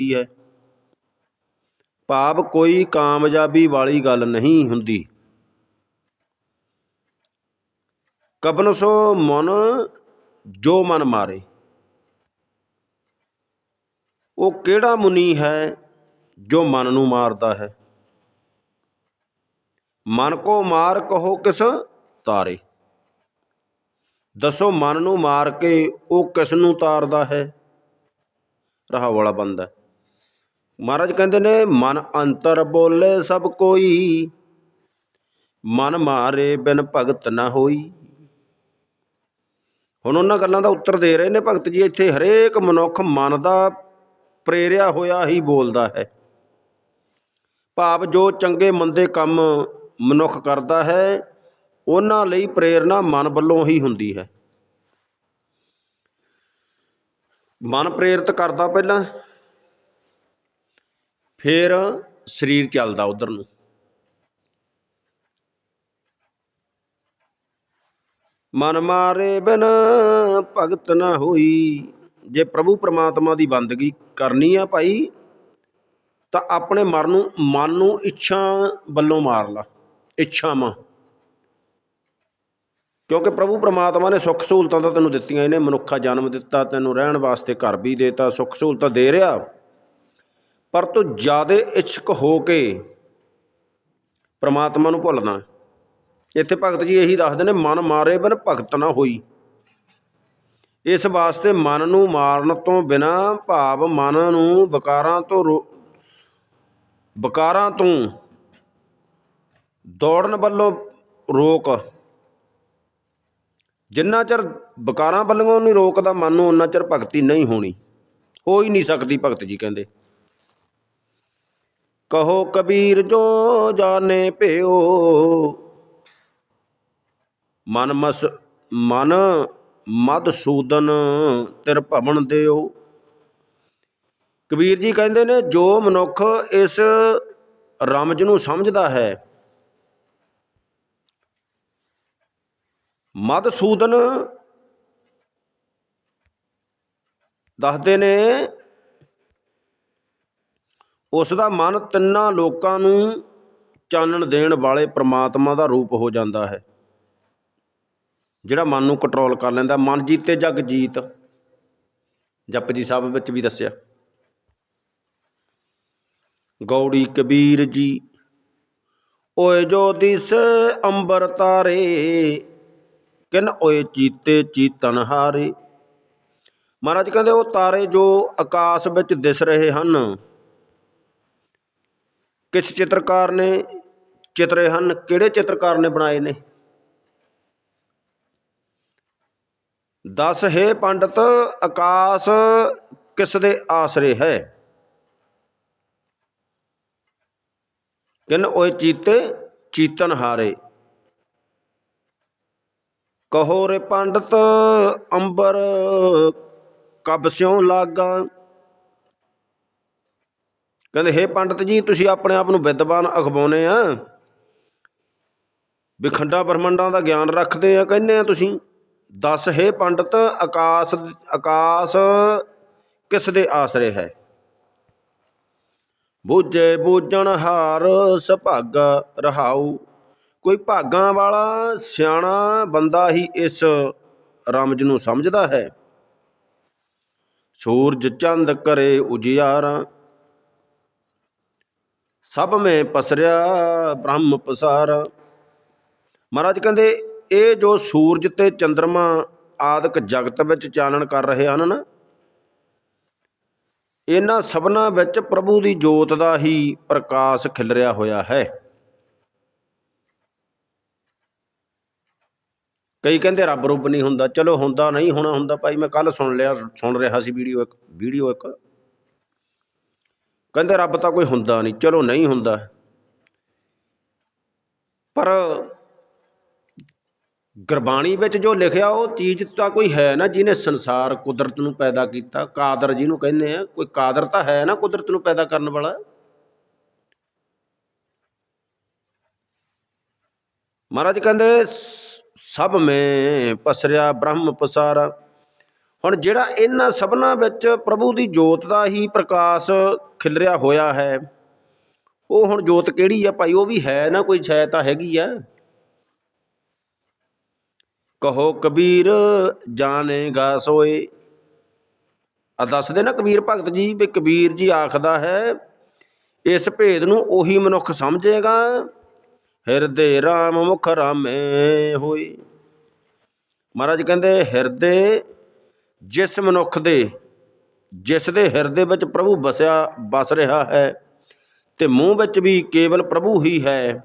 ਹੀ ਹੈ। ਭਾਵ ਕੋਈ ਕਾਮਯਾਬੀ ਵਾਲੀ ਗੱਲ ਨਹੀਂ ਹੁੰਦੀ। ਕਬਨ ਸੋ ਮਨ, ਜੋ ਮਨ ਮਾਰੇ। ਉਹ ਕਿਹੜਾ ਮੁਨੀ ਹੈ ਜੋ ਮਨ ਨੂੰ ਮਾਰਦਾ ਹੈ? ਮਨ ਕੋ ਮਾਰ ਕਹੋ ਕਿਸ ਤਾਰੇ? ਦੱਸੋ ਮਨ ਨੂੰ ਮਾਰ ਕੇ ਉਹ ਕਿਸ ਨੂੰ ਤਾਰਦਾ ਹੈ? ਰਹਾ ਵਾਲਾ ਬੰਦਾ ਮਹਾਰਾਜ ਕਹਿੰਦੇ ਨੇ, ਮਨ ਅੰਤਰ ਬੋਲੇ ਸਭ ਕੋਈ, ਮਨ ਮਾਰੇ ਬਿਨ ਭਗਤ ਨਾ ਹੋਈ। ਹੁਣ ਉਹਨਾਂ ਗੱਲਾਂ ਦਾ ਉੱਤਰ ਦੇ ਰਹੇ ਨੇ ਭਗਤ ਜੀ, ਇੱਥੇ ਹਰੇਕ ਮਨੁੱਖ ਮਨ ਦਾ ਪ੍ਰੇਰਿਆ ਹੋਇਆ ਹੀ ਬੋਲਦਾ ਹੈ। ਭਾਵ ਜੋ ਚੰਗੇ ਮੰਦੇ ਕੰਮ ਮਨੁੱਖ ਕਰਦਾ ਹੈ, ਉਹਨਾਂ ਲਈ ਪ੍ਰੇਰਣਾ ਮਨ ਵੱਲੋਂ ਹੀ ਹੁੰਦੀ ਹੈ। ਮਨ ਪ੍ਰੇਰਿਤ ਕਰਦਾ ਪਹਿਲਾਂ। ਫਿਰ ਸਰੀਰ ਚੱਲਦਾ ਉਧਰ ਨੂੰ। ਮਨ ਮਾਰੇ ਬਿਨ ਭਗਤ ਨਾ ਹੋਈ। ਜੇ ਪ੍ਰਭੂ ਪ੍ਰਮਾਤਮਾ ਦੀ ਬੰਦਗੀ ਕਰਨੀ ਆ ਭਾਈ, ਤਾਂ ਆਪਣੇ ਮਨ ਨੂੰ ਮਨ ਨੂੰ ਇੱਛਾ ਵੱਲੋਂ ਮਾਰ ਲਾ, ਇੱਛਾਵਾਂ। ਕਿਉਂਕਿ ਪ੍ਰਭੂ ਪ੍ਰਮਾਤਮਾ ਨੇ ਸੁੱਖ ਸਹੂਲਤਾਂ ਤਾਂ ਤੈਨੂੰ ਦਿੱਤੀਆਂ, ਇਹਨੇ ਮਨੁੱਖਾ ਜਨਮ ਦਿੱਤਾ, ਤੈਨੂੰ ਰਹਿਣ ਵਾਸਤੇ ਘਰ ਵੀ ਦੇਤਾ, ਸੁੱਖ ਸਹੂਲਤਾਂ ਦੇ ਰਿਹਾ। ਪਰ ਤੂੰ ਜਿਆਦੇ ਇੱਛਕ ਹੋ ਕੇ ਪ੍ਰਮਾਤਮਾ ਨੂੰ ਭੁੱਲਦਾ ਇੱਥੇ ਭਗਤ ਜੀ ਇਹੀ ਦੱਸਦੇ ਨੇ, ਮਨ ਮਾਰੇ ਬਿਨ ਭਗਤ ਨਾ ਹੋਈ। ਇਸ ਵਾਸਤੇ ਮਨ ਨੂੰ ਮਾਰਨ ਤੋਂ ਬਿਨਾ ਭਾਵ ਮਨ ਨੂੰ ਵਿਕਾਰਾਂ ਤੋਂ ਰੋ- ਵਿਕਾਰਾਂ ਤੋਂ ਦੌੜਨ ਵੱਲੋਂ ਰੋਕ। ਜਿੰਨਾ ਚਿਰ ਵਿਕਾਰਾਂ ਵੱਲੋਂ ਨਹੀਂ ਰੋਕਦਾ, ਮਨ ਨੂੰ ਉਹਨਾਂ ਚਿਰ ਭਗਤੀ ਨਹੀਂ ਹੋਣੀ। ਹੋ ਹੀ ਨਹੀਂ ਸਕਦੀ ਭਗਤ ਜੀ ਕਹਿੰਦੇ। ਕਹੋ ਕਬੀਰ ਜੋ ਜਾਣੇ ਭਿਓ। ਮਨ ਮਸ, ਮਨ ਮਦ ਸੂਦਨ ਤਿਰ ਭਵਨ ਦਿਓ। ਕਬੀਰ ਜੀ ਕਹਿੰਦੇ ਨੇ, ਜੋ ਮਨੁੱਖ ਇਸ ਰਮਜ ਨੂੰ ਸਮਝਦਾ ਹੈ, ਮਦ ਸੂਦਨ ਦੱਸਦੇ ਨੇ ਉਸ ਦਾ ਮਨ ਤਿੰਨਾਂ ਲੋਕਾਂ ਨੂੰ ਚਾਨਣ ਦੇਣ ਵਾਲੇ ਪ੍ਰਮਾਤਮਾ ਦਾ ਰੂਪ ਹੋ ਜਾਂਦਾ ਹੈ। ਜਿਹੜਾ ਮਨ ਨੂੰ ਕੰਟਰੋਲ ਕਰ ਲੈਂਦਾ, ਮਨ ਜੀਤੇ ਜਗ ਜੀਤ। ਜਪਜੀ ਸਾਹਿਬ ਵਿੱਚ ਵੀ ਦੱਸਿਆ, ਗੌੜੀ ਕਬੀਰ ਜੀ, ਓਏ ਜੋ ਦਿਸ ਅੰਬਰ ਤਾਰੇ, ਕਿਨ ਓਏ ਚੀਤੇ ਚੀਤਨ ਹਾਰੇ। ਮਹਾਰਾਜ ਕਹਿੰਦੇ, ਉਹ ਤਾਰੇ ਜੋ ਆਕਾਸ਼ ਵਿੱਚ ਦਿਸ ਰਹੇ ਹਨ ਕਿਸ ਚਿੱਤਰਕਾਰ ਨੇ ਚਿੱਤਰੇ ਹਨ? ਕਿਹੜੇ ਚਿੱਤਰਕਾਰ ਨੇ ਬਣਾਏ ਨੇ? ਦਸ, ਹੈ ਪੰਡਤ, ਆਕਾਸ਼ ਕਿਸ ਦੇ ਆਸਰੇ ਹੈ? ਕਿਨ ਓਏ ਚੀਤੇ, ਚੀਤਨ ਹਾਰੇ? ਕਹੋ ਰੇ ਪੰਡਤ, ਅੰਬਰ, ਕਬ ਸਿਉ ਲਾਗਾ? ਕਹਿੰਦੇ, ਹੇ ਪੰਡਤ ਜੀ, ਤੁਸੀਂ ਆਪਣੇ ਆਪ ਨੂੰ ਵਿਦਵਾਨ ਅਖਵਾਉਨੇ ਆ। ਵਿਖੰਡਾ ਬ੍ਰਹਮੰਡਾਂ ਦਾ ਗਿਆਨ ਰੱਖਦੇ ਆ, ਕਹਿੰਦੇ ਆ ਤੁਸੀਂ। ਦੱਸ, ਹੇ ਪੰਡਤ, ਆਕਾਸ਼ ਆਕਾਸ਼ ਕਿਸ ਦੇ ਆਸਰੇ ਹੈ? ਬੂਝੇ ਬੂਝਣ ਹਾਰ ਸੁਭਾਗਾ ਰਹਾਉ। ਕੋਈ ਭਾਗਾਂ ਵਾਲਾ ਸਿਆਣਾ ਬੰਦਾ ਹੀ ਇਸ ਰਮਜ ਨੂੰ ਸਮਝਦਾ ਹੈ। ਸੂਰਜ ਚੰਦ ਕਰੇ ਉਜਿਆਰਾ। ਸਭ ਮੈਂ ਪਸਰਿਆ ਬ੍ਰਹਮ ਪਸਾਰਾ। ਮਹਾਰਾਜ ਕਹਿੰਦੇ, ਇਹ ਜੋ ਸੂਰਜ ਤੇ ਚੰ드ਰਮਾ ਆਦਿਕ ਜਗਤ ਵਿੱਚ ਚਾਨਣ ਕਰ ਰਹੇ ਹਨ ਨਾ ਇਹਨਾਂ ਸਭਨਾਂ ਵਿੱਚ ਪ੍ਰਭੂ ਦੀ ਜੋਤ ਦਾ ਹੀ ਪ੍ਰਕਾਸ਼ ਖਿਲਰਿਆ ਹੋਇਆ ਹੈ। ਕਈ ਕਹਿੰਦੇ, ਰੱਬ ਰੁੱਬ ਨਹੀਂ ਹੁੰਦਾ। ਚਲੋ, ਹੁੰਦਾ ਨਹੀਂ, ਹੋਣਾ ਹੁੰਦਾ। ਭਾਈ, ਮੈਂ ਕੱਲ ਸੁਣ ਲਿਆ, ਸੁਣ ਰਿਹਾ ਸੀ ਵੀਡੀਓ ਇੱਕ ਵੀਡੀਓ ਇੱਕ। ਕਹਿੰਦੇ ਰੱਬ ਤਾਂ ਕੋਈ ਹੁੰਦਾ ਨਹੀਂ, ਚਲੋ ਨਹੀਂ ਹੁੰਦਾ। ਪਰ ਗੁਰਬਾਣੀ ਵਿੱਚ ਜੋ ਲਿਖਿਆ, ਉਹ ਚੀਜ਼ ਤਾਂ ਕੋਈ ਹੈ ਨਾ ਜਿਹਨੇ ਸੰਸਾਰ ਕੁਦਰਤ ਨੂੰ ਪੈਦਾ ਕੀਤਾ। ਕਾਦਰ ਜਿਹਨੂੰ ਕਹਿੰਦੇ ਆ, ਕੋਈ ਕਾਦਰ ਤਾਂ ਹੈ ਨਾ ਕੁਦਰਤ ਨੂੰ ਪੈਦਾ ਕਰਨ ਵਾਲਾ? ਮਹਾਰਾਜ ਕਹਿੰਦੇ ਸਭ ਮੈਂ ਪਸਰਿਆ ਬ੍ਰਹਮ ਪਸਾਰਾ। ਹੁਣ ਜਿਹੜਾ ਇਹਨਾਂ ਸਭਨਾਂ ਵਿੱਚ ਪ੍ਰਭੂ ਦੀ ਜੋਤ ਦਾ ਹੀ ਪ੍ਰਕਾਸ਼ ਖਿਲਰਿਆ ਹੋਇਆ ਹੈ, ਉਹ ਹੁਣ ਜੋਤ ਕਿਹੜੀ ਆ ਭਾਈ? ਉਹ ਵੀ ਹੈ ਨਾ, ਕੋਈ ਛਾਇਆ ਤਾਂ ਹੈਗੀ ਆ। ਕਹੋ ਕਬੀਰ ਜਾਣੇਗਾ ਸੋਏ। ਆ ਦੱਸਦੇ ਨਾ ਕਬੀਰ ਭਗਤ ਜੀ ਵੀ ਕਬੀਰ ਜੀ ਆਖਦਾ ਹੈ, ਇਸ ਭੇਦ ਨੂੰ ਉਹੀ ਮਨੁੱਖ ਸਮਝੇਗਾ। ਹਿਰਦੇ RAM ਮੁਖ ਰਾਮੇ ਹੋਏ। ਮਹਾਰਾਜ ਕਹਿੰਦੇ, ਹਿਰਦੇ ਜਿਸ ਮਨੁੱਖ ਦੇ, ਜਿਸ ਦੇ ਹਿਰਦੇ ਵਿੱਚ ਪ੍ਰਭੂ ਵਸਿਆ ਵਸ ਰਿਹਾ ਹੈ ਤੇ ਮੂੰਹ ਵਿੱਚ ਵੀ ਕੇਵਲ ਪ੍ਰਭੂ ਹੀ ਹੈ,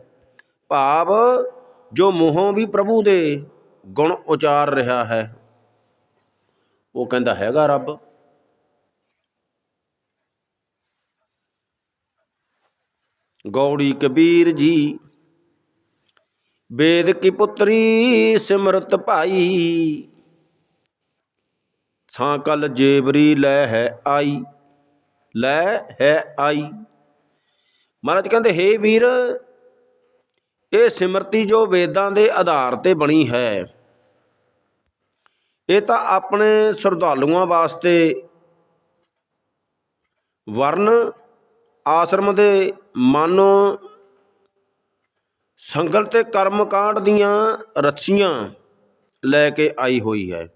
ਭਾਵ ਜੋ ਮੂੰਹੋਂ ਵੀ ਪ੍ਰਭੂ ਦੇ ਗੁਣ ਉਚਾਰ ਰਿਹਾ ਹੈ। ਉਹ ਕਹਿੰਦਾ ਹੈਗਾ ਰੱਬ। ਗੌੜੀ ਕਬੀਰ ਜੀ, ਵੇਦ ਕੀ ਪੁੱਤਰੀ ਸਿਮਰਤ ਭਾਈ ਸਾਂ ਕਲ ਜੇਬਰੀ ਲੈ ਹੈ ਆਈ, ਲੈ ਹੈ ਆਈ। ਮਹਾਰਾਜ ਕਹਿੰਦੇ, ਹੇ ਵੀਰ, ਇਹ ਸਿਮਰਤੀ ਜੋ ਵੇਦਾਂ ਦੇ ਆਧਾਰ ਤੇ ਬਣੀ ਹੈ, ਇਹ ਤਾਂ ਆਪਣੇ ਸ਼ਰਧਾਲੂਆਂ ਵਾਸਤੇ ਵਰਨ, ਆਸ਼ਰਮ ਦੇ ਮਾਨੋ, ਸੰਗਲ ਤੇ ਕਰਮ ਕਾਂਡ ਦੀਆਂ ਰੱਛੀਆਂ ਲੈ ਕੇ ਆਈ ਹੋਈ ਹੈ।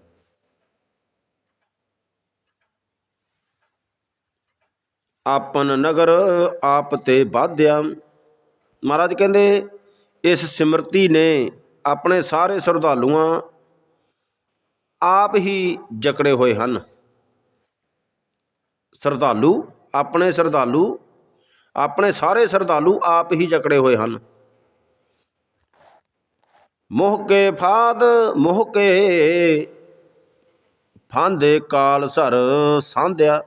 ਆਪਨ ਨਗਰ ਆਪ ਤੇ ਬਾਧਿਆ ਮਹਾਰਾਜ ਕਹਿੰਦੇ, ਇਸ ਸਿਮਰਤੀ ਨੇ ਆਪਣੇ ਸਾਰੇ ਸ਼ਰਧਾਲੂਆਂ ਆਪ ਹੀ ਜਕੜੇ ਹੋਏ ਹਨ। ਸ਼ਰਧਾਲੂ ਆਪਣੇ ਸ਼ਰਧਾਲੂ, ਆਪਣੇ ਸਾਰੇ ਸ਼ਰਧਾਲੂ ਆਪ ਹੀ ਜਕੜੇ ਹੋਏ ਹਨ। ਮੋਹ ਕੇ ਫਾਦ, ਮੋਹ ਕੇ ਫਾਂਦੇ ਕਾਲ ਸਰ ਸਾਂਧਿਆ।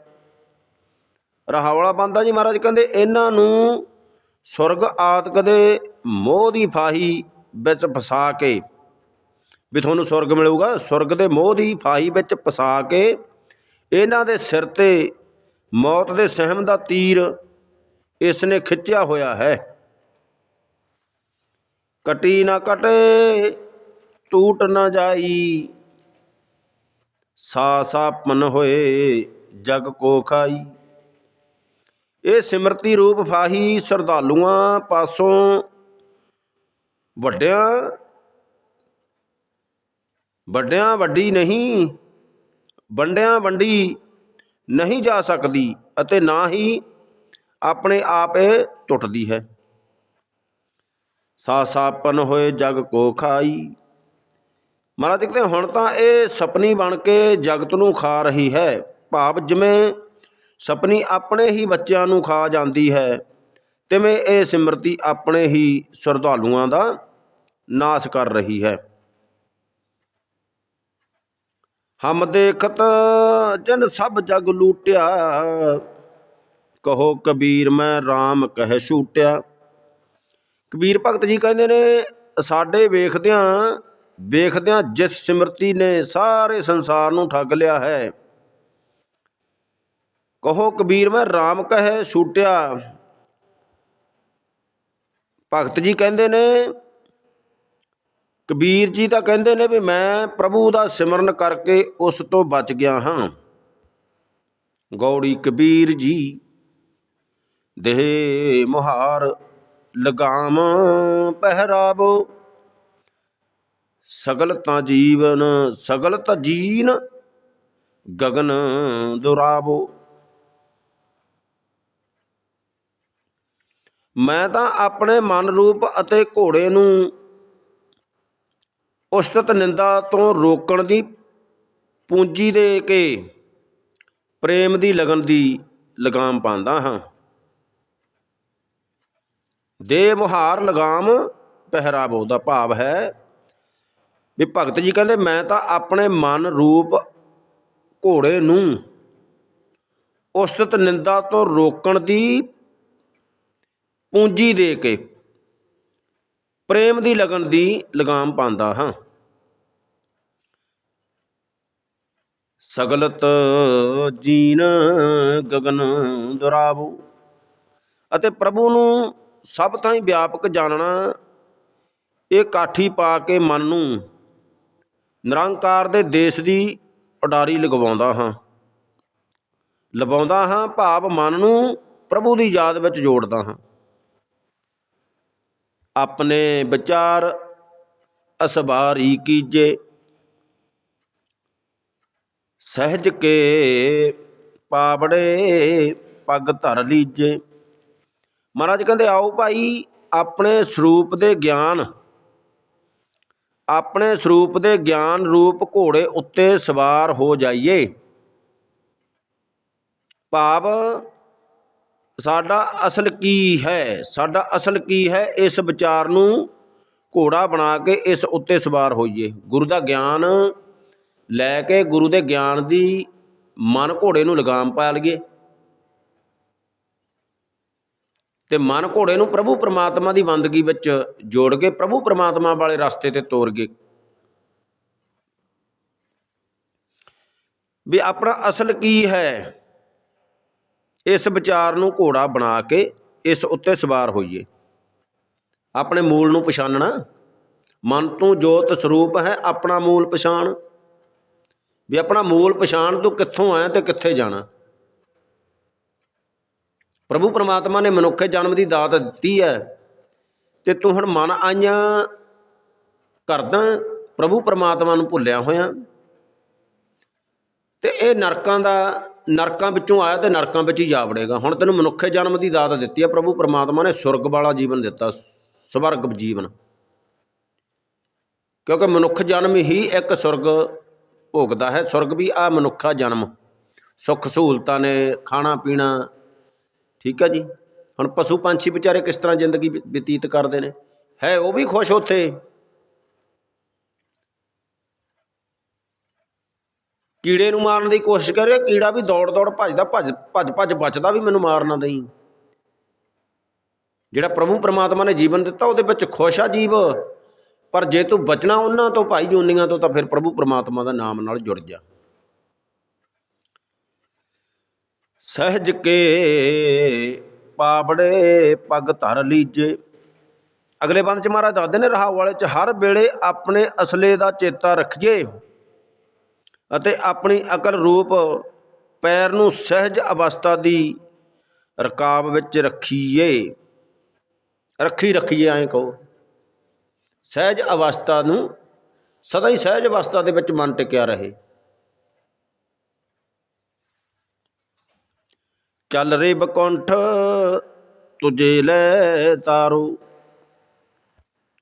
ਰਹਾਵਲਾ ਬੰਦਾ ਜੀ ਮਹਾਰਾਜ, ਕਹਿੰਦੇ ਇਹਨਾਂ ਨੂੰ ਸੁਰਗ ਆਤਕ ਦੇ ਮੋਹ ਦੀ ਫਾਹੀ ਵਿੱਚ ਫਸਾ ਕੇ, ਵੀ ਤੁਹਾਨੂੰ ਸੁਰਗ ਮਿਲੂਗਾ, ਸੁਰਗ ਦੇ ਮੋਹ ਦੀ ਫਾਹੀ ਵਿੱਚ ਫਸਾ ਕੇ ਇਹਨਾਂ ਦੇ ਸਿਰ ਤੇ ਮੌਤ ਦੇ ਸਹਿਮ ਦਾ ਤੀਰ ਇਸ ਨੇ ਖਿੱਚਿਆ ਹੋਇਆ ਹੈ। ਕਟੀ ਨਾ ਕਟੇ, ਟੂਟ ਨਾ ਜਾਈ, ਸਾ ਸਾਪਨ ਹੋਏ ਜਗ ਕੋ ਖਾਈ। ਇਹ ਸਿਮਰਤੀ ਰੂਪ ਫਾਹੀ ਸ਼ਰਧਾਲੂਆਂ ਪਾਸੋਂ ਵੱਡਿਆਂ ਵੱਡਿਆਂ ਵੱਡੀ ਨਹੀਂ, ਵੰਡਿਆਂ ਵੰਡੀ ਨਹੀਂ ਜਾ ਸਕਦੀ ਅਤੇ ਨਾ ਹੀ ਆਪਣੇ ਆਪ ਇਹ ਟੁੱਟਦੀ ਹੈ। ਸਾ ਸਾਪਨ ਹੋਏ ਜਗ ਕੋ ਖਾਈ। ਮਹਾਰਾਜ ਕਹਿੰਦੇ ਹੁਣ ਤਾਂ ਇਹ ਸਪਨੀ ਬਣ ਕੇ ਜਗਤ ਨੂੰ ਖਾ ਰਹੀ ਹੈ। ਭਾਵ ਜਿਵੇਂ ਸਪਨੀ ਆਪਣੇ ਹੀ ਬੱਚਿਆਂ ਨੂੰ ਖਾ ਜਾਂਦੀ ਹੈ। ਤਿਵੇਂ ਇਹ ਸਿਮਰਤੀ ਆਪਣੇ ਹੀ ਸ਼ਰਧਾਲੂਆਂ ਦਾ ਨਾਸ਼ ਕਰ ਰਹੀ ਹੈ। ਹਮ ਦੇਖਤ ਜਨ ਸਭ ਜਗ ਲੂਟਿਆ, ਕਹੋ ਕਬੀਰ ਮੈਂ RAM ਕਹਿ ਛੂਟਿਆ। ਕਬੀਰ ਭਗਤ ਜੀ ਕਹਿੰਦੇ ਨੇ, ਸਾਡੇ ਵੇਖਦਿਆਂ ਵੇਖਦਿਆਂ ਜਿਸ ਸਿਮਰਤੀ ਨੇ ਸਾਰੇ ਸੰਸਾਰ ਨੂੰ ਠੱਗ ਲਿਆ ਹੈ ਕਹੋ ਕਬੀਰ, ਮੈਂ RAM ਕਹੇ ਛੂਟਿਆ ਭਗਤ ਜੀ ਕਹਿੰਦੇ ਨੇ, ਕਬੀਰ ਜੀ ਤਾਂ ਕਹਿੰਦੇ ਨੇ ਵੀ ਮੈਂ ਪ੍ਰਭੂ ਦਾ ਸਿਮਰਨ ਕਰਕੇ ਉਸ ਤੋਂ ਬਚ ਗਿਆ ਹਾਂ। ਗੌੜੀ ਕਬੀਰ ਜੀ, ਦੇਹ ਮੁਹਾਰ ਲਗਾਮ ਪਹਿਰਾਵੋ। ਸਗਲ ਤਾਂ ਜੀਵਨ, ਸਗਲ ਤਾਂ ਜੀਨ, ਗਗਨ ਦੁਰਾਵੋ। ਮੈਂ ਤਾਂ ਆਪਣੇ ਮਨ ਰੂਪ ਅਤੇ ਘੋੜੇ ਨੂੰ ਉਸਤਤ ਨਿੰਦਾ ਤੋਂ ਰੋਕਣ ਦੀ ਪੂੰਜੀ ਦੇ ਕੇ ਪ੍ਰੇਮ ਦੀ ਲਗਨ ਦੀ ਲਗਾਮ ਪਾਉਂਦਾ ਹਾਂ। ਦੇ ਮੁਹਾਰ ਲਗਾਮ ਪਹਿਰਾਵੋ ਦਾ ਭਾਵ ਹੈ। ਵੀ ਭਗਤ ਜੀ ਕਹਿੰਦੇ, ਮੈਂ ਤਾਂ ਆਪਣੇ ਮਨ ਰੂਪ ਘੋੜੇ ਨੂੰ ਉਸਤਤ ਨਿੰਦਾ ਤੋਂ ਰੋਕਣ ਦੀ ਪੂੰਜੀ ਦੇ ਕੇ ਪ੍ਰੇਮ ਦੀ ਲਗਨ ਦੀ ਲਗਾਮ ਪਾਉਂਦਾ ਹਾਂ। ਸਗਲਤ ਜੀਨ ਗਗਨ ਦੁਰਾਵੋ ਅਤੇ ਪ੍ਰਭੂ ਨੂੰ ਸਭ ਥਾਂ ਹੀ ਵਿਆਪਕ ਜਾਣਨਾ, ਇਹ ਕਾਠੀ ਪਾ ਕੇ ਮਨ ਨੂੰ ਨਿਰੰਕਾਰ ਦੇ ਦੇਸ਼ ਦੀ ਉਡਾਰੀ ਲਗਵਾਉਂਦਾ ਹਾਂ। ਲਵਾਉਂਦਾ ਹਾਂ ਭਾਵ ਮਨ ਨੂੰ ਪ੍ਰਭੂ ਦੀ ਯਾਦ ਵਿੱਚ ਜੋੜਦਾ ਹਾਂ। ਆਪਣੇ ਵਿਚਾਰ ਅਸਬਾਰੀ ਕੀਜੇ। ਸਹਿਜ ਕੇ ਪਾਵੜੇ ਪੱਗ ਧਰ ਲੀਜੇ। ਮਹਾਰਾਜ ਕਹਿੰਦੇ, ਆਓ ਭਾਈ, ਆਪਣੇ ਸਰੂਪ ਦੇ ਗਿਆਨ, ਆਪਣੇ ਸਰੂਪ ਦੇ ਗਿਆਨ ਰੂਪ ਘੋੜੇ ਉੱਤੇ ਸਵਾਰ ਹੋ ਜਾਈਏ। ਭਾਵ ਸਾਡਾ ਅਸਲ ਕੀ ਹੈ? ਸਾਡਾ ਅਸਲ ਕੀ ਹੈ? ਇਸ ਵਿਚਾਰ ਨੂੰ ਘੋੜਾ ਬਣਾ ਕੇ ਇਸ ਉੱਤੇ ਸਵਾਰ ਹੋਈਏ। ਗੁਰੂ ਦਾ ਗਿਆਨ ਲੈ ਕੇ ਗੁਰੂ ਦੇ ਗਿਆਨ ਦੀ ਮਨ ਘੋੜੇ ਨੂੰ ਲਗਾਮ ਪਾ ਲਈਏ। ਤੇ ਮਨ ਘੋੜੇ ਨੂੰ ਪ੍ਰਭੂ ਪਰਮਾਤਮਾ ਦੀ ਬੰਦਗੀ ਵਿੱਚ ਜੋੜ ਕੇ ਪ੍ਰਭੂ ਪਰਮਾਤਮਾ ਵਾਲੇ ਰਸਤੇ ਤੇ ਤੋਰ ਗਏ। ਵੀ ਆਪਣਾ ਅਸਲ ਕੀ ਹੈ? ਇਸ ਵਿਚਾਰ ਨੂੰ ਘੋੜਾ ਬਣਾ ਕੇ ਇਸ ਉੱਤੇ ਸਵਾਰ ਹੋਈਏ। ਆਪਣੇ ਮੂਲ ਨੂੰ ਪਛਾਨਣਾ। ਮਨ ਤੋਂ ਜੋਤ ਸਰੂਪ ਹੈ ਆਪਣਾ ਮੂਲ ਪਛਾਣ। ਵੀ ਆਪਣਾ ਮੂਲ ਪਛਾਣ ਤੂੰ ਕਿੱਥੋਂ ਆਇਆ ਤੇ ਕਿੱਥੇ ਜਾਣਾ। ਪ੍ਰਭੂ ਪਰਮਾਤਮਾ ਨੇ ਮਨੁੱਖੇ ਜਨਮ ਦੀ ਦਾਤ ਦਿੱਤੀ ਹੈ। ਤੇ ਤੂੰ ਹੁਣ ਮਨ ਆਈਆਂ ਕਰਦਾ, ਪ੍ਰਭੂ ਪਰਮਾਤਮਾ ਨੂੰ ਭੁੱਲਿਆ ਹੋਇਆ। ਤੇ ਇਹ ਨਰਕਾਂ ਦਾ, ਨਰਕਾਂ ਵਿੱਚੋਂ ਆਇਆ ਤੇ ਨਰਕਾਂ ਵਿੱਚ ਹੀ ਜਾ ਵੜੇਗਾ। ਹੁਣ ਤੈਨੂੰ ਮਨੁੱਖੇ ਜਨਮ ਦੀ ਦਾਤ ਦਿੱਤੀ ਹੈ ਪ੍ਰਭੂ ਪਰਮਾਤਮਾ ਨੇ ਸੁਰਗ ਵਾਲਾ ਜੀਵਨ ਦਿੱਤਾ, ਸਵਰਗ ਜੀਵਨ। ਕਿਉਂਕਿ ਮਨੁੱਖ ਜਨਮ ਹੀ ਇੱਕ ਸੁਰਗ ਭੋਗਦਾ ਹੈ। ਸੁਰਗ ਵੀ ਆ ਮਨੁੱਖਾ ਜਨਮ। ਸੁੱਖ ਸਹੂਲਤਾਂ ਨੇ ਖਾਣਾ ਪੀਣਾ ਠੀਕ ਹੈ ਜੀ? ਹੁਣ ਪਸ਼ੂ ਪੰਛੀ ਵਿਚਾਰੇ ਕਿਸ ਤਰ੍ਹਾਂ ਜ਼ਿੰਦਗੀ ਬਤੀਤ ਕਰਦੇ ਨੇ? ਹੈ ਉਹ ਵੀ ਖੁਸ਼ ਉੱਥੇ। ਕੀੜੇ ਨੂੰ ਮਾਰਨ ਦੀ ਕੋਸ਼ਿਸ਼ ਕਰੇ ਕੀੜਾ ਵੀ ਦੌੜ ਦੌੜ ਭੱਜਦਾ, ਭੱਜ ਭੱਜ ਭੱਜ ਬਚਦਾ ਵੀ ਮੈਨੂੰ ਮਾਰ ਨਾ ਦੇਈ। ਜਿਹੜਾ ਪ੍ਰਭੂ ਪਰਮਾਤਮਾ ਨੇ ਜੀਵਨ ਦਿੱਤਾ, ਉਹਦੇ ਵਿੱਚ ਖੁਸ਼ ਆ ਜੀਵ। ਪਰ ਜੇ ਤੂੰ ਬਚਣਾ ਉਹਨਾਂ ਤੋਂ ਭਾਈ ਜੋਨੀਆਂ ਤੋਂ, ਤਾਂ ਫਿਰ ਪ੍ਰਭੂ ਪਰਮਾਤਮਾ ਦਾ ਨਾਮ ਨਾਲ ਜੁੜ ਜਾ। ਸਹਿਜ ਕੇ ਪਾਵੜੇ ਪੱਗ ਧਰ ਲੀਜੇ। ਅਗਲੇ ਬੰਦ ਚ ਮਹਾਰਾਜ ਦੱਸਦੇ ਨੇ ਰਹਾਉ ਵਾਲੇ ਚ ਹਰ ਵੇਲੇ ਆਪਣੇ ਅਸਲੇ ਦਾ ਚੇਤਾ ਰੱਖੀਏ। ਅਤੇ ਆਪਣੀ ਅਕਲ ਰੂਪ ਪੈਰ ਨੂੰ ਸਹਿਜ ਅਵਸਥਾ ਦੀ ਰਕਾਬ ਵਿੱਚ ਰੱਖੀਏ। ਰੱਖੀ ਰੱਖੀਏ ਐਂ ਕਹੋ। ਸਹਿਜ ਅਵਸਥਾ ਨੂੰ ਸਦਾ ਹੀ ਸਹਿਜ ਅਵਸਥਾ ਦੇ ਵਿੱਚ ਮਨ ਟਿਕਿਆ ਰਹੇ। ਚੱਲ ਰੇ ਬਕੁੰਠ ਤੁਝੇ ਲੈ ਤਾਰੂ।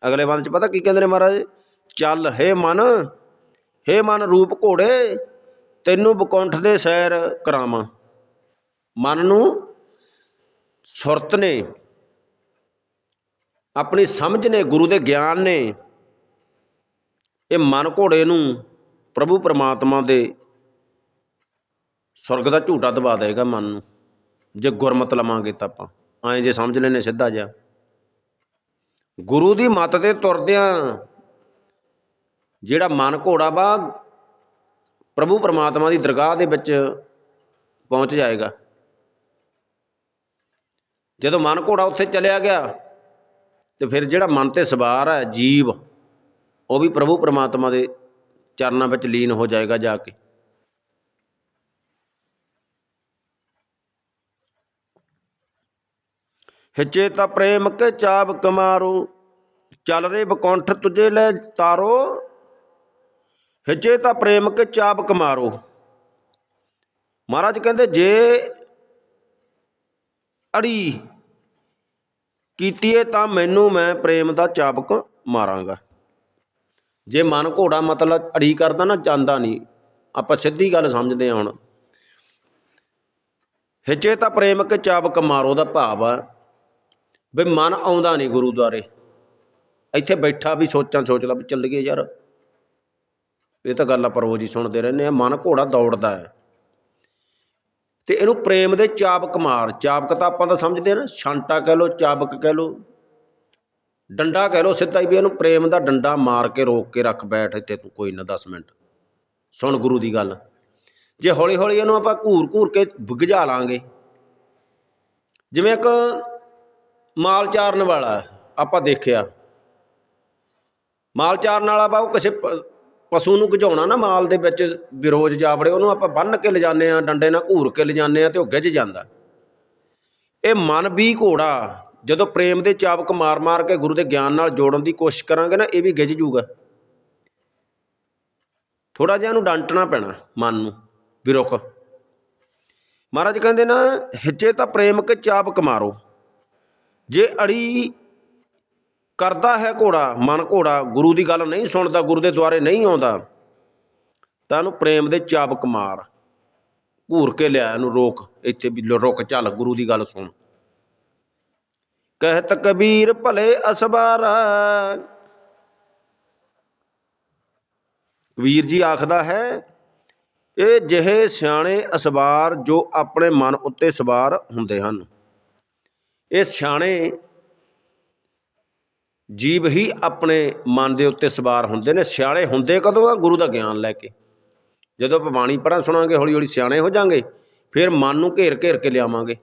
ਅਗਲੇ ਬੰਦ ਚ ਪਤਾ ਕੀ ਕਹਿੰਦੇ ਨੇ ਮਹਾਰਾਜ? ਚੱਲ ਹੇ ਮਨ ਹੇ ਮਨ ਰੂਪ ਘੋੜੇ, ਤੈਨੂੰ ਬਕੁੰਠ ਦੇ ਸੈਰ ਕਰਾਵਾਂ। ਮਨ ਨੂੰ ਸੁਰਤ ਨੇ, ਆਪਣੀ ਸਮਝ ਨੇ, ਗੁਰੂ ਦੇ ਗਿਆਨ ਨੇ, ਇਹ ਮਨ ਘੋੜੇ ਨੂੰ ਪ੍ਰਭੂ ਪਰਮਾਤਮਾ ਦੇ ਸੁਰਗ ਦਾ ਝੂਟਾ ਦਬਾ ਦੇਗਾ ਮਨ ਨੂੰ। ਜੇ ਗੁਰਮਤ ਲਵਾਂਗੇ ਤਾਂ ਆਪਾਂ, ਐਂ ਜੇ ਸਮਝ ਲੈਨੇ ਸਿੱਧਾ ਜਿਹਾ। ਗੁਰੂ ਦੀ ਮੱਤ ਤੇ ਤੁਰਦਿਆਂ ਜਿਹੜਾ ਮਨ ਘੋੜਾ ਵਾ, ਪ੍ਰਭੂ ਪਰਮਾਤਮਾ ਦੀ ਦਰਗਾਹ ਦੇ ਵਿੱਚ ਪਹੁੰਚ ਜਾਏਗਾ। ਜਦੋਂ ਮਨ ਘੋੜਾ ਉੱਥੇ ਚਲਿਆ ਗਿਆ, ਤੇ ਫਿਰ ਜਿਹੜਾ ਮਨ ਤੇ ਸਵਾਰ ਹੈ, ਜੀਵ, ਉਹ ਵੀ ਪ੍ਰਭੂ ਪਰਮਾਤਮਾ ਦੇ ਚਰਨਾਂ ਵਿੱਚ ਲੀਨ ਹੋ ਜਾਏਗਾ ਜਾ ਕੇ। ਹਿੱਚੇ ਤਾਂ ਪ੍ਰੇਮ ਕੇ ਚਾਬ ਕਮਾਰੋ, ਚੱਲ ਰੇ ਬਕੁੰਠ ਤੁਝੇ ਲੈ ਤਾਰੋ ਹਿੱਚੇ ਤਾਂ ਪ੍ਰੇਮਕ ਕੇ ਮਾਰੋ। ਮਹਾਰਾਜ ਕਹਿੰਦੇ, ਜੇ ਅੜੀ ਕੀਤੀਏ ਤਾਂ ਮੈਨੂੰ ਮੈਂ ਪ੍ਰੇਮ ਦਾ ਚਾਬਕ ਮਾਰਾਂਗਾ। ਜੇ ਮਨ ਘੋੜਾ ਮਤਲਬ ਅੜੀ ਕਰਦਾ ਨਾ, ਜਾਂਦਾ ਨਹੀਂ। ਆਪਾਂ ਸਿੱਧੀ ਗੱਲ ਸਮਝਦੇ ਹਾਂ ਹੁਣ। ਹਿੱਚੇ ਤਾਂ ਪ੍ਰੇਮ ਚਾਬਕ ਮਾਰੋ ਦਾ ਭਾਵ ਆ ਵੀ ਮਨ ਆਉਂਦਾ ਨਹੀਂ ਗੁਰੂਦੁਆਰੇ। ਇੱਥੇ ਬੈਠਾ ਵੀ ਸੋਚਾਂ ਸੋਚ ਲਾ ਵੀ ਚੱਲ ਗਏ ਯਾਰ। ਇਹ ਤਾਂ ਗੱਲ ਆਪਾਂ ਰੋਜ਼ ਹੀ ਸੁਣਦੇ ਰਹਿੰਦੇ ਆ ਮਨ ਘੋੜਾ ਦੌੜਦਾ ਹੈ। ਤੇ ਇਹਨੂੰ ਪ੍ਰੇਮ ਦੇ ਚਾਬਕ ਮਾਰ, ਚਾਬਕ ਤਾਂ ਆਪਾਂ ਤਾਂ ਸਮਝਦੇ ਆ ਨਾ, ਛਾਂਟਾ ਕਹਿ ਲੋ ਚਾਬਕ ਕਹਿ ਲੋ ਡੰਡਾ ਕਹਿ ਲੋ ਸਿੱਧਾ ਹੀ ਵੀ ਇਹਨੂੰ ਪ੍ਰੇਮ ਦਾ ਡੰਡਾ ਮਾਰ ਕੇ ਰੋਕ ਕੇ ਰੱਖ ਬੈਠ ਇੱਥੇ ਤੂੰ ਕੋਈ ਨਾ 10 ਮਿੰਟ। ਸੁਣ ਗੁਰੂ ਦੀ ਗੱਲ। ਜੇ ਹੌਲੀ ਹੌਲੀ ਇਹਨੂੰ ਆਪਾਂ ਘੂਰ ਘੂਰ ਕੇ ਬੁਝਾ ਲਾਂਗੇ। ਜਿਵੇਂ ਇੱਕ ਮਾਲ ਚਾਰਨ ਵਾਲਾ ਆਪਾਂ ਦੇਖਿਆ। ਮਾਲ ਚਾਰਨ ਵਾਲਾ ਬਾ ਉਹ ਕਿਸੇ ਪਸ਼ੂ ਨੂੰ ਗਝਾਉਣਾ ਨਾ ਮਾਲ ਦੇ ਵਿੱਚ ਵਿਰੋਜ ਜਾਵੜੇ, ਉਹਨੂੰ ਆਪਾਂ ਬੰਨ ਕੇ ਲਿਜਾਨੇ ਆ ਡੰਡੇ ਨਾਲ ਘੂਰ ਕੇ ਲਿਜਾਨੇ ਆ ਤੇ ਉਹ ਗਿੱਜ ਜਾਂਦਾ। ਇਹ ਮਨ ਵੀ ਘੋੜਾ, ਜਦੋਂ ਪ੍ਰੇਮ ਦੇ ਚਾਬਕ ਮਾਰ-ਮਾਰ ਕੇ ਗੁਰੂ ਦੇ ਗਿਆਨ ਨਾਲ ਜੋੜਨ ਦੀ ਕੋਸ਼ਿਸ਼ ਕਰਾਂਗੇ ਨਾ, ਇਹ ਵੀ ਗਿੱਜ ਜੂਗਾ। ਥੋੜਾ ਜਿਹਾ ਉਹਨੂੰ ਡਾਂਟਣਾ ਪੈਣਾ ਮਨ ਨੂੰ, ਵੀ ਰੁਕ ਮਹਾਰਾਜ ਕਹਿੰਦੇ ਨਾ ਹਿੱਚੇ ਤਾਂ ਪ੍ਰੇਮ ਕੇ ਚਾਬਕ ਮਾਰੋ। ਜੇ ਅੜੀ ਕਰਦਾ ਹੈ ਘੋੜਾ, ਮਨ ਘੋੜਾ, ਗੁਰੂ ਦੀ ਗੱਲ ਨਹੀਂ ਸੁਣਦਾ, ਗੁਰੂ ਦੇ ਦੁਆਰੇ ਨਹੀਂ ਆਉਂਦਾ। ਤਾਂ ਇਹਨੂੰ ਪ੍ਰੇਮ ਦੇ ਚਾਬਕ ਮਾਰ, ਘੂਰ ਕੇ ਲਿਆ ਇਹਨੂੰ ਰੋਕ, ਇੱਥੇ ਵੀ ਰੁਕ, ਚੱਲ ਗੁਰੂ ਦੀ ਗੱਲ ਸੁਣ। ਕਹਿਤ ਕਬੀਰ ਭਲੇ ਅਸਬਾਰਾ। ਕਬੀਰ ਜੀ ਆਖਦਾ ਹੈ, ਇਹ ਜਿਹੇ ਸਿਆਣੇ ਅਸਬਾਰ ਜੋ ਆਪਣੇ ਮਨ ਉੱਤੇ ਸਵਾਰ ਹੁੰਦੇ ਹਨ। ਇਹ ਸਿਆਣੇ ਜੀਵ ਹੀ ਆਪਣੇ ਮਨ ਦੇ ਉੱਤੇ ਸਵਾਰ ਹੁੰਦੇ ਨੇ। ਸਿਆਣੇ ਹੁੰਦੇ ਕਦੋਂ ਆ? ਗੁਰੂ ਦਾ ਗਿਆਨ ਲੈ ਕੇ। ਜਦੋਂ ਆਪਾਂ ਬਾਣੀ ਪੜ੍ਹਾਂ ਸੁਣਾਂਗੇ ਹੌਲੀ ਹੌਲੀ ਸਿਆਣੇ ਹੋ ਜਾਾਂਗੇ, ਫਿਰ ਮਨ ਨੂੰ ਘੇਰ ਘੇਰ ਕੇ ਲਿਆਵਾਂਗੇ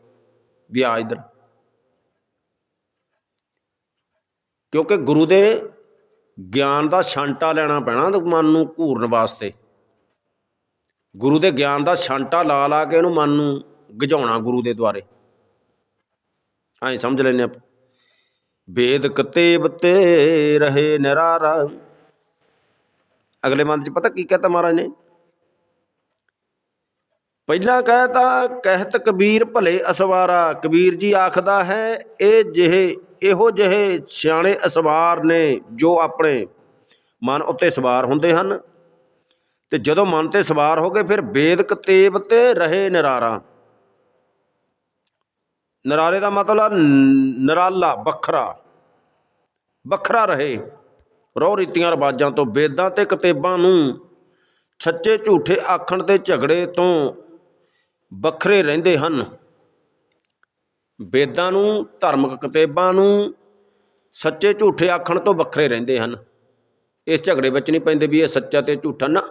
ਵੀ ਆ ਇੱਧਰ। ਕਿਉਂਕਿ ਗੁਰੂ ਦੇ ਗਿਆਨ ਦਾ ਛਾਂਟਾ ਲੈਣਾ ਪੈਣਾ ਤੇ ਮਨ ਨੂੰ ਘੂਰਨ ਵਾਸਤੇ। ਗੁਰੂ ਦੇ ਗਿਆਨ ਦਾ ਛਾਂਟਾ ਲਾ ਲਾ ਕੇ ਇਹਨੂੰ ਮਨ ਨੂੰ ਗਜਾਉਣਾ ਗੁਰੂ ਦੇ ਦੁਆਰੇ। ਐਂ ਸਮਝ ਲੈਨੇ ਆਪਾਂ। ਵੇਦ ਕਤੇਬ ਤੇ ਰਹੇ ਨਿਰਾਰਾ। ਅਗਲੇ ਮੰਦ ਚ ਪਤਾ ਕੀ ਕਹਤਾ ਮਹਾਰਾਜ ਨੇ? ਪਹਿਲਾਂ ਕਹਿਤਾ ਕਹਿਤ ਕਬੀਰ ਭਲੇ ਅਸਵਾਰਾ। ਕਬੀਰ ਜੀ ਆਖਦਾ ਹੈ, ਇਹ ਜਿਹੇ, ਇਹੋ ਜਿਹੇ ਸਿਆਣੇ ਅਸਵਾਰ ਨੇ ਜੋ ਆਪਣੇ ਮਨ ਉੱਤੇ ਸਵਾਰ ਹੁੰਦੇ ਹਨ। ਤੇ ਜਦੋਂ ਮਨ ਤੇ ਸਵਾਰ ਹੋ ਗਏ, ਫਿਰ ਵੇਦ ਤੇਬ ਤੇ ਰਹੇ ਨਿਰਾਰਾ। ਨਰਾਰੇ ਦਾ ਮਤਲਬ ਨ- ਨਿਰਾਲਾ, ਵੱਖਰਾ। ਵੱਖਰਾ ਰਹੇ। ਰੋ ਰੀਤੀਆਂ ਰਿਵਾਜਾਂ ਤੋਂ ਵੇਦਾਂ ਤੇ ਕਿਤਾਬਾਂ ਨੂੰ ਸੱਚੇ ਝੂਠੇ ਆਖਣ ਦੇ ਝਗੜੇ ਤੋਂ ਵੱਖਰੇ ਰਹਿੰਦੇ ਹਨ। ਵੇਦਾਂ ਨੂੰ, ਧਾਰਮਿਕ ਕਿਤਾਬਾਂ ਨੂੰ ਸੱਚੇ ਝੂਠੇ ਆਖਣ ਤੋਂ ਵੱਖਰੇ ਰਹਿੰਦੇ ਹਨ। ਇਸ ਝਗੜੇ ਵਿੱਚ ਨਹੀਂ ਪੈਂਦੇ ਵੀ ਇਹ ਸੱਚਾ ਤੇ ਝੂਠਾ ਨਾ।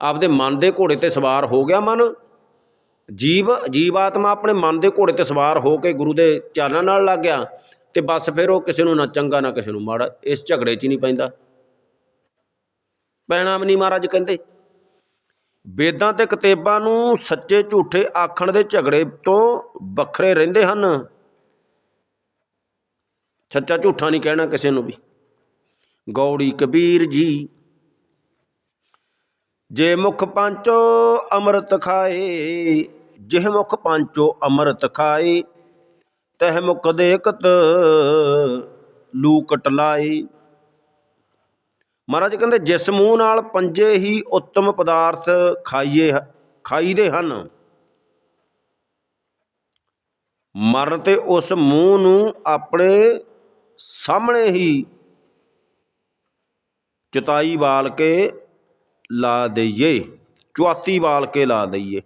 ਆਪਦੇ ਮਨ ਦੇ ਘੋੜੇ ਤੇ ਸਵਾਰ ਹੋ ਗਿਆ ਮਨ। ਜੀਵ ਜੀਵ ਆਤਮਾ ਆਪਣੇ ਮਨ ਦੇ ਘੋੜੇ ਤੇ ਸਵਾਰ ਹੋ ਕੇ ਗੁਰੂ ਦੇ ਚਾਲਾਂ ਨਾਲ ਲੱਗ ਗਿਆ ਤੇ ਬਸ ਫਿਰ ਉਹ ਕਿਸੇ ਨੂੰ ਨਾ ਚੰਗਾ ਨਾ ਕਿਸੇ ਨੂੰ ਮਾੜਾ, ਇਸ ਝਗੜੇ 'ਚ ਨਹੀਂ ਪੈਂਦਾ। ਪੈਣਾ ਵੀ ਨਹੀਂ ਮਹਾਰਾਜ ਕਹਿੰਦੇ, ਵੇਦਾਂ ਤੇ ਕਿਤਾਬਾਂ ਨੂੰ ਸੱਚੇ ਝੂਠੇ ਆਖਣ ਦੇ ਝਗੜੇ ਤੋਂ ਵੱਖਰੇ ਰਹਿੰਦੇ ਹਨ। ਸੱਚਾ ਝੂਠਾ ਨਹੀਂ ਕਹਿਣਾ ਕਿਸੇ ਨੂੰ ਵੀ। ਗੌੜੀ ਕਬੀਰ ਜੀ, ਜੇ ਮੁਖ ਪੰਚੋ ਅੰਮ੍ਰਿਤ ਖਾਏ ਜਿਹ ਮੁਖ ਪੰਚੋ ਅੰਮ੍ਰਿਤ ਖਾਏ, ਤਹ ਮੁਖ ਦੇਖਤ ਲੂਕਟ ਲਾਏ। ਮਹਾਰਾਜ ਕਹਿੰਦੇ, ਜਿਸ ਮੂੰਹ ਨਾਲ ਪੰਜੇ ਹੀ ਉੱਤਮ ਪਦਾਰਥ ਖਾਈਏ, ਖਾਈਦੇ ਹਨ, ਮਰਨ ਤੇ ਉਸ ਮੂੰਹ ਨੂੰ ਆਪਣੇ ਸਾਹਮਣੇ ਹੀ ਚੁਤਾਈ ਬਾਲ ਕੇ ਲਾ ਦਈਏ, ਚੁਆਤੀ ਬਾਲ ਕੇ ਲਾ ਦਈਏ।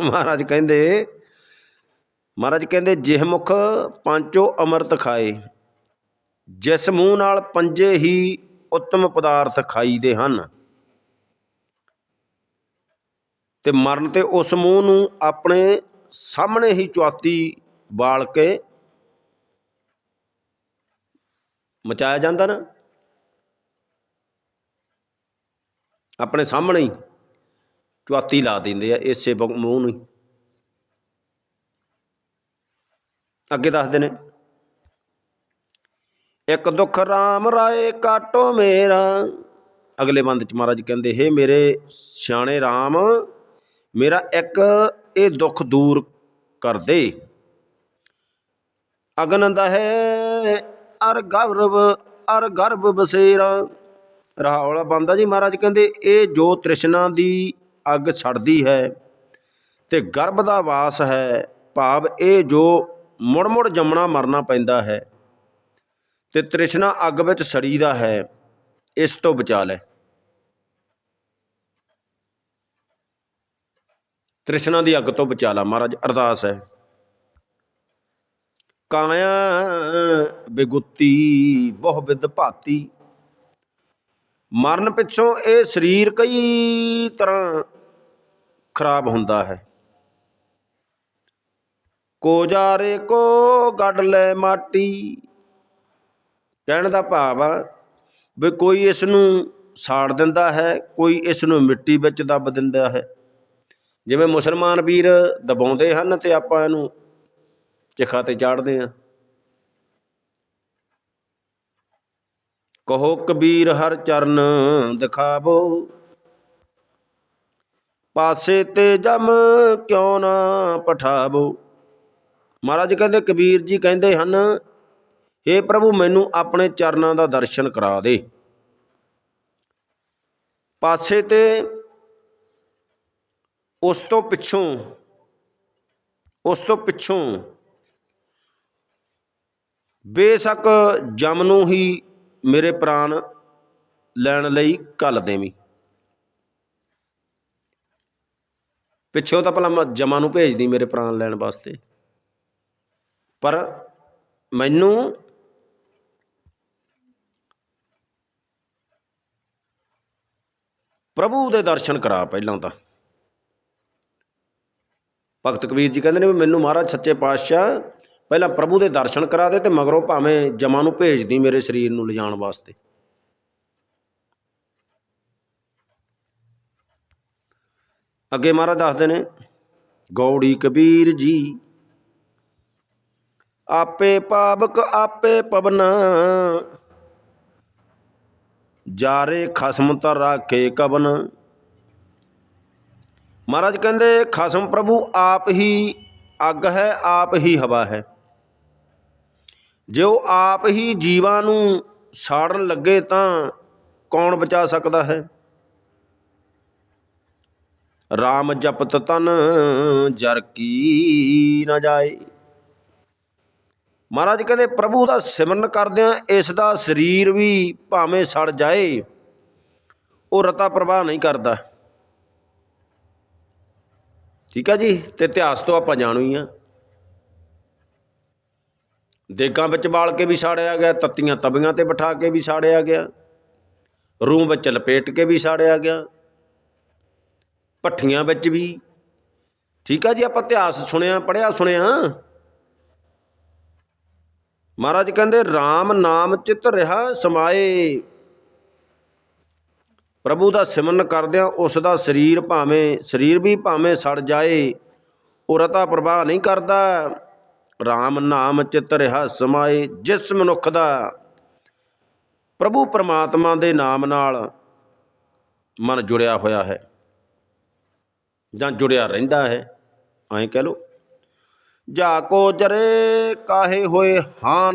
ਮਹਾਰਾਜ ਕਹਿੰਦੇ ਮਹਾਰਾਜ ਕਹਿੰਦੇ, ਜਿਹ ਮੁਖ ਪੰਚੋ ਅੰਮ੍ਰਿਤ ਖਾਏ, ਜਿਸ ਮੂੰਹ ਨਾਲ ਪੰਜੇ ਹੀ ਉੱਤਮ ਪਦਾਰਥ ਖਾਈਦੇ ਹਨ। ਤੇ ਮਰਨ ਤੇ ਉਸ ਮੂੰਹ ਨੂੰ ਆਪਣੇ ਸਾਹਮਣੇ ਹੀ ਚੁਆਤੀ ਬਾਲ ਕੇ ਮਚਾਇਆ ਜਾਂਦਾ ਨਾ? ਆਪਣੇ ਸਾਹਮਣੇ ਹੀ। ਚੁਆਤੀ ਲਾ ਦਿੰਦੇ ਆ, ਇਸੇ ਮੂੰਹ ਨੂੰ ਹੀ। ਅੱਗੇ ਦੱਸਦੇ ਨੇ। ਇੱਕ ਦੁੱਖ RAM ਰਾਏ ਕਾਟੋ ਮੇਰਾ। ਅਗਲੇ ਬੰਦ ਚ ਮਹਾਰਾਜ ਕਹਿੰਦੇ, ਹੇ ਮੇਰੇ ਸਿਆਣੇ RAM ਮੇਰਾ ਇੱਕ ਇਹ ਦੁੱਖ ਦੂਰ ਕਰ ਦੇ। ਅਗਨ ਦਾ ਹੈ, ਅਰ ਗਰਭ ਅਰ ਗਰਭ ਬਸੇਰਾ। ਰਾਹੌਲਾ ਬੰਦਾ ਜੀ ਮਹਾਰਾਜ ਕਹਿੰਦੇ, ਇਹ ਜੋ ਤ੍ਰਿਸ਼ਨਾ ਦੀ ਅੱਗ ਛੜਦੀ ਹੈ ਤੇ ਗਰਭ ਦਾ ਵਾਸ ਹੈ, ਭਾਵ ਇਹ ਜੋ ਮੁੜ ਮੁੜ ਜੰਮਣਾ ਮਰਨਾ ਪੈਂਦਾ ਹੈ ਤੇ ਤ੍ਰਿਸ਼ਨਾ ਅੱਗ ਵਿੱਚ ਸੜੀਦਾ ਹੈ, ਇਸ ਤੋਂ ਬਚਾ ਲੈ। ਤ੍ਰਿਸ਼ਨਾ ਦੀ ਅੱਗ ਤੋਂ ਬਚਾ ਲਾ, ਮਹਾਰਾਜ, ਅਰਦਾਸ ਹੈ। ਕਾਇਆ ਬਿਗੁੱਤੀ, ਬਹੁ ਵਿਦ ਭਾਤੀ। ਮਰਨ ਪਿੱਛੋਂ ਇਹ ਸਰੀਰ ਕਈ ਤਰ੍ਹਾਂ ਖਰਾਬ ਹੁੰਦਾ ਹੈ। ਕੋ ਜਾਰੇ ਕੋ ਗੱਡ ਲੈ ਮਾਟੀ। ਕਹਿਣ ਦਾ ਭਾਵ ਆ ਵੀ ਕੋਈ ਇਸ ਨੂੰ ਸਾੜ ਦਿੰਦਾ ਹੈ, ਕੋਈ ਇਸ ਨੂੰ ਮਿੱਟੀ ਵਿੱਚ ਦੱਬ ਦਿੰਦਾ ਹੈ। ਜਿਵੇਂ ਮੁਸਲਮਾਨ ਵੀਰ ਦਬਾਉਂਦੇ ਹਨ ਤੇ ਆਪਾਂ ਇਹਨੂੰ ਚਿਖਾ ਤੇ ਚਾੜਦੇ ਹਾਂ। ਕਹੋ ਕਬੀਰ ਹਰ ਚਰਨ ਦਿਖਾਵੋ। ਪਾਸੇ ਤੇ ਜਮ ਕਿਉਂ ਨਾ ਪਠਾਵੋ? ਮਹਾਰਾਜ ਕਹਿੰਦੇ, ਕਬੀਰ ਜੀ ਕਹਿੰਦੇ ਹਨ हे ਪ੍ਰਭੂ, ਮੈਨੂੰ ਆਪਣੇ ਚਰਨਾਂ ਦਾ ਦਰਸ਼ਨ ਕਰਾ ਦੇ। ਪਾਸੇ ਤੇ ਉਸ ਤੋਂ ਪਿੱਛੋਂ, ਉਸ ਤੋਂ ਪਿੱਛੋਂ ਬੇਸ਼ੱਕ ਜਮ ਨੂੰ ਹੀ ਮੇਰੇ ਪ੍ਰਾਣ ਲੈਣ ਲਈ ਕੱਲ ਦੇਵੀਂ ਪਿੱਛੋਂ ਤਾਂ ਭਲਾ ਮੈਂ ਜਮਾਂ ਨੂੰ ਭੇਜਦੀ ਮੇਰੇ ਪ੍ਰਾਣ ਲੈਣ ਵਾਸਤੇ। ਪਰ ਮੈਨੂੰ ਪ੍ਰਭੂ ਦੇ ਦਰਸ਼ਨ ਕਰਾ ਪਹਿਲਾਂ ਤਾਂ। ਭਗਤ ਕਬੀਰ ਜੀ ਕਹਿੰਦੇ ਨੇ ਵੀ ਮੈਨੂੰ ਮਹਾਰਾਜ ਸੱਚੇ ਪਾਤਸ਼ਾਹ ਪਹਿਲਾਂ ਪ੍ਰਭੂ ਦੇ ਦਰਸ਼ਨ ਕਰਾ ਦੇ ਤੇ ਮਗਰੋਂ ਭਾਵੇਂ ਜਮਾਂ ਨੂੰ ਭੇਜਦੀ ਮੇਰੇ ਸਰੀਰ ਨੂੰ ਲਿਜਾਣ ਵਾਸਤੇ। ਅੱਗੇ ਮਹਾਰਾਜ ਦੱਸਦੇ ਨੇ, ਗੌੜੀ ਕਬੀਰ ਜੀ, ਆਪੇ ਪਾਵਕ ਆਪੇ ਪਵਨਾ, ਜਾਰੇ ਖਸਮ ਤਰ ਰਾਖੇ ਕਵਨ। ਮਹਾਰਾਜ ਕਹਿੰਦੇ, ਖਸਮ ਪ੍ਰਭੂ ਆਪ ਹੀ ਅੱਗ ਹੈ, ਆਪ ਹੀ ਹਵਾ ਹੈ। ਜੇ ਉਹ ਆਪ ਹੀ ਜੀਵਾਂ ਨੂੰ ਸਾੜਨ ਲੱਗੇ ਤਾਂ ਕੌਣ ਬਚਾ ਸਕਦਾ ਹੈ? RAM ਜਪਤ ਤਨ ਜਰ ਕੀ ਨਾ ਜਾਏ। ਮਹਾਰਾਜ ਕਹਿੰਦੇ, ਪ੍ਰਭੂ ਦਾ ਸਿਮਰਨ ਕਰਦਿਆਂ ਇਸ ਦਾ ਸਰੀਰ ਵੀ ਭਾਵੇਂ ਸੜ ਜਾਏ, ਉਹ ਰਤਾ ਪ੍ਰਵਾਹ ਨਹੀਂ ਕਰਦਾ। ਠੀਕ ਹੈ ਜੀ, ਤੇ ਇਤਿਹਾਸ ਤੋਂ ਆਪਾਂ ਜਾਣੂ ਹੀ ਆ। ਦੇਗਾਂ ਵਿੱਚ ਬਾਲ ਕੇ ਵੀ ਸਾੜਿਆ ਗਿਆ, ਤੱਤੀਆਂ ਤਵੀਆਂ ਤੇ ਬਿਠਾ ਕੇ ਵੀ ਸਾੜਿਆ ਗਿਆ। ਰੂਹ ਵਿੱਚ ਲਪੇਟ ਕੇ ਵੀ ਸਾੜਿਆ ਗਿਆ। ਭੱਠੀਆਂ ਵਿੱਚ ਵੀ। ਠੀਕ ਆ ਜੀ, ਆਪਾਂ ਇਤਿਹਾਸ ਸੁਣਿਆ ਪੜਿਆ ਸੁਣਿਆ। ਮਹਾਰਾਜ ਕਹਿੰਦੇ RAM ਨਾਮ ਚਿਤ ਰਿਹਾ ਸਮਾਏ। ਪ੍ਰਭੂ ਦਾ ਸਿਮਰਨ ਕਰਦਿਆਂ ਉਸ ਦਾ ਸਰੀਰ ਭਾਵੇਂ, ਸਰੀਰ ਵੀ ਭਾਵੇਂ ਸੜ ਜਾਏ, ਉਹ ਰਤਾ ਪ੍ਰਵਾਹ ਨਹੀਂ ਕਰਦਾ। RAM ਨਾਮ ਚਿਤ ਰਿਹਾ ਸਮਾਏ, ਜਿਸ ਮਨੁੱਖ ਦਾ। ਪ੍ਰਭੂ ਪਰਮਾਤਮਾ ਦੇ ਨਾਮ ਨਾਲ ਮਨ ਜੁੜਿਆ ਹੋਇਆ ਹੈ। ਜਾਂ ਜੁੜਿਆ ਰਹਿੰਦਾ ਹੈ, ਐਂ ਕਹਿ ਲੋ ਜਾ ਕੋ ਜਰੇ ਕਾਹੇ ਹੋਏ ਹਾਨ।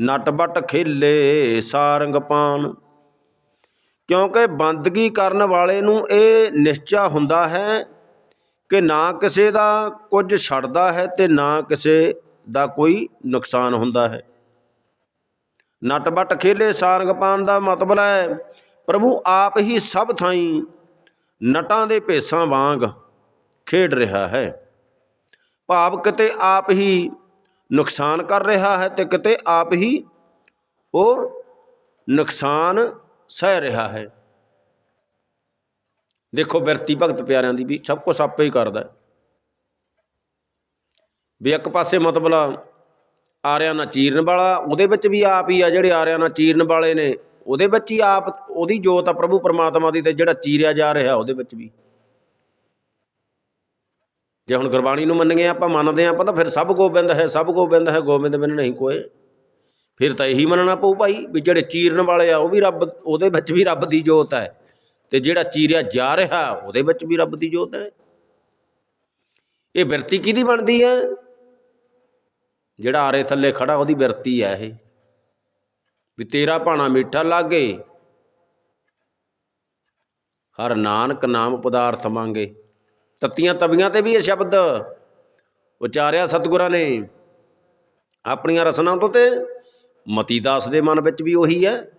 ਨਟ ਬਟ ਖੇਲੇ ਸਾਰੰਗ ਪਾਨ। ਕਿਉਂਕਿ ਬੰਦਗੀ ਕਰਨ ਵਾਲੇ ਨੂੰ ਇਹ ਨਿਸ਼ਚਾ ਹੁੰਦਾ ਹੈ ਕਿ ਨਾ ਕਿਸੇ ਦਾ ਕੁਝ ਛੱਡਦਾ ਹੈ ਤੇ ਨਾ ਕਿਸੇ ਦਾ ਕੋਈ ਨੁਕਸਾਨ ਹੁੰਦਾ ਹੈ। ਨਟ ਬਟ ਖੇਲੇ ਸਾਰੰਗ ਪਾਨ ਦਾ ਮਤਲਬ ਹੈ ਪ੍ਰਭੂ ਆਪ ਹੀ ਸਭ ਥਾਈਂ ਨਟਾਂ ਦੇ ਭੇਸਾਂ ਵਾਂਗ ਖੇਡ ਰਿਹਾ ਹੈ। ਭਾਵ ਕਿਤੇ ਆਪ ਹੀ ਨੁਕਸਾਨ ਕਰ ਰਿਹਾ ਹੈ ਤੇ ਕਿਤੇ ਆਪ ਹੀ ਉਹ ਨੁਕਸਾਨ ਸਹਿ ਰਿਹਾ ਹੈ। ਦੇਖੋ ਬਿਰਤੀ ਭਗਤ ਪਿਆਰਿਆਂ ਦੀ ਵੀ ਸਭ ਕੁਝ ਆਪੇ ਹੀ ਕਰਦਾ ਵੀ ਇੱਕ ਪਾਸੇ ਮਤਲਬ ਆਰਿਆਂ ਨਾਲ ਚੀਰਨ ਵਾਲਾ, ਉਹਦੇ ਵਿੱਚ ਵੀ ਆਪ ਹੀ ਆ ਜਿਹੜੇ ਆਰਿਆਂ ਨਾਲ ਚੀਰਨ ਵਾਲੇ ਨੇ। ਉਹਦੇ ਵਿੱਚ ਹੀ ਆਪ, ਉਹਦੀ ਜੋਤ ਆ ਪ੍ਰਭੂ ਪਰਮਾਤਮਾ ਦੀ ਤੇ ਜਿਹੜਾ ਚੀਰਿਆ ਜਾ ਰਿਹਾ ਉਹਦੇ ਵਿੱਚ ਵੀ। ਜੇ ਹੁਣ ਗੁਰਬਾਣੀ ਨੂੰ ਮੰਨੀਏ, ਆਪਾਂ ਮੰਨਦੇ ਆਪਾਂ ਤਾਂ ਫਿਰ ਸਭ ਗੋਬਿੰਦ ਹੈ, ਸਭ ਗੋਬਿੰਦ ਹੈ, ਗੋਬਿੰਦ ਬਿਨ ਨਹੀਂ ਕੋਏ ਫਿਰ ਤਾਂ ਇਹੀ ਮੰਨਣਾ ਪਊ ਭਾਈ ਵੀ ਜਿਹੜੇ ਚੀਰਨ ਵਾਲੇ ਆ, ਉਹ ਵੀ ਰੱਬ, ਉਹਦੇ ਵਿੱਚ ਵੀ ਰੱਬ ਦੀ ਜੋਤ ਹੈ। ਤੇ ਜਿਹੜਾ ਚੀਰਿਆ ਜਾ ਰਿਹਾ, ਉਹਦੇ ਵਿੱਚ ਵੀ ਰੱਬ ਦੀ ਜੋਤ ਹੈ। ਇਹ ਬਿਰਤੀ ਕਿਹਦੀ ਬਣਦੀ ਹੈ? ਜਿਹੜਾ ਆਰੇ ਥੱਲੇ ਖੜਾ, ਉਹਦੀ ਬਿਰਤੀ ਹੈ ਇਹ। ਵੀ ਤੇਰਾ ਭਾਣਾ ਮਿੱਠਾ ਲਾਗੇ। ਹਰ ਨਾਨਕ ਨਾਮ ਪਦਾਰਥ ਮੰਗੇ। ਤੱਤੀਆਂ ਤਵੀਆਂ ਤੇ ਵੀ ਇਹ ਸ਼ਬਦ ਉਚਾਰਿਆ ਸਤਿਗੁਰਾਂ ਨੇ। ਆਪਣੀਆਂ ਰਸਨਾ ਤੋਂ ਤੇ ਮਤੀ ਦਾਸ ਦੇ ਮਨ ਵਿੱਚ ਵੀ ਉਹੀ ਹੈ।